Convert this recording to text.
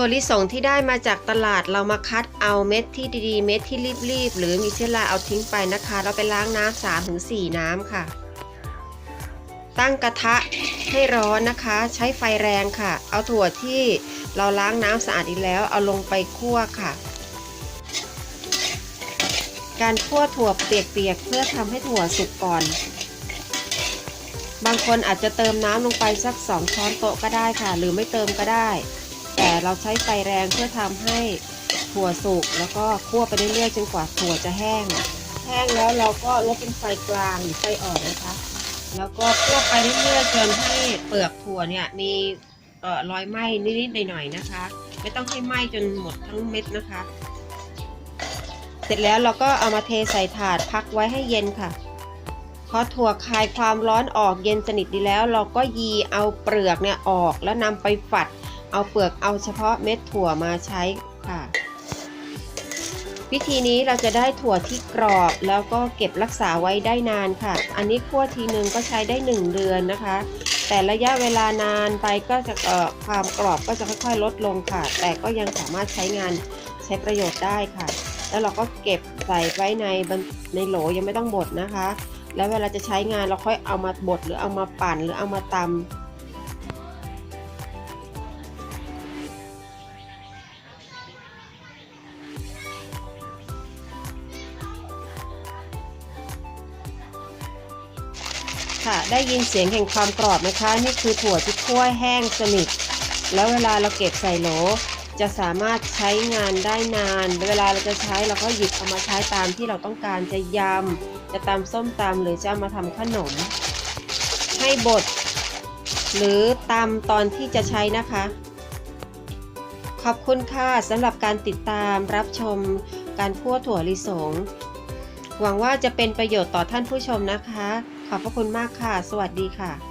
ั่วลิสงที่ได้มาจากตลาดเรามาคัดเอาเม็ดที่ดีๆ เม็ดที่รีบๆ หรือมีเชื้อราเอาทิ้งไปนะคะ เราไปล้างน้ำสามถึงสี่น้ำค่ะ ตั้งกระทะให้ร้อนนะคะ ใช้ไฟแรงค่ะ เอาถั่วที่เราล้างน้ำสะอาดอีกแล้ว เอาลงไปคั่วค่ะ การคั่วถั่วเปียกๆเพื่อทำให้ถั่วสุกก่อน บางคนอาจจะเติมน้ำลงไปสัก2ช้อนโต๊ะก็ได้ค่ะ หรือไม่เติมก็ได้ แต่เราใช้ไฟแรงเพื่อทำให้ถั่วสุกแล้วก็คั่วไปเรื่อยๆจนกว่าถั่วจะแห้ง แห้งแล้วเราก็ลดเป็นไฟกลางหรือไฟอ่อนนะคะ แล้วก็คั่วไปเรื่อยๆจนให้เปลือกถั่วเนี่ยมีออรอยไหม้นิดๆหน่อยๆนะคะ ไม่ต้องให้ไหม้จนหมดทั้งเม็ดนะคะ เสร็จแล้วเราก็เอามาเทใส่ถาดพักไว้ให้เย็นค่ะพอถั่วคลายความร้อนออกเย็นสนิทดีแล้ว เราก็ยีเอาเปลือกเนี่ยออกแล้วนำไปฝัด เอาเปลือกเอาเฉพาะเม็ดถั่วมาใช้ค่ะ วิธีนี้เราจะได้ถั่วที่กรอบแล้วก็เก็บรักษาไว้ได้นานค่ะ อันนี้คั่วทีนึงก็ใช้ได้ 1 เดือนนะคะ แต่ระยะเวลานานไปก็จะเอ่อความกรอบก็จะค่อยๆ ลดลงค่ะ แต่ก็ยังสามารถใช้งานใช้ประโยชน์ได้ค่ะ แล้วเราก็เก็บใส่ไว้ในบันในโหลยังไม่ต้องบดนะคะ แล้วเวลาจะใช้งานเราค่อยเอามาบดหรือเอามาปั่นหรือเอามาตำ ค่ะ ได้ยินเสียงแห่งความกรอบไหมคะ นี่คือถั่วที่คั่วแห้งสนิท แล้วเวลาเราเก็บใส่โหล จะสามารถใช้งานได้นาน เวลาเราจะใช้เราก็หยิบเอามาใช้ตามที่เราต้องการจะยำ จะตำส้มตำหรือจะมาทำขนม ให้บดหรือตำตอนที่จะใช้นะคะ ขอบคุณค่ะสำหรับการติดตามรับชมการคั่วถั่วลิสง หวังว่าจะเป็นประโยชน์ต่อท่านผู้ชมนะคะ ขอบพระคุณมากค่ะ สวัสดีค่ะ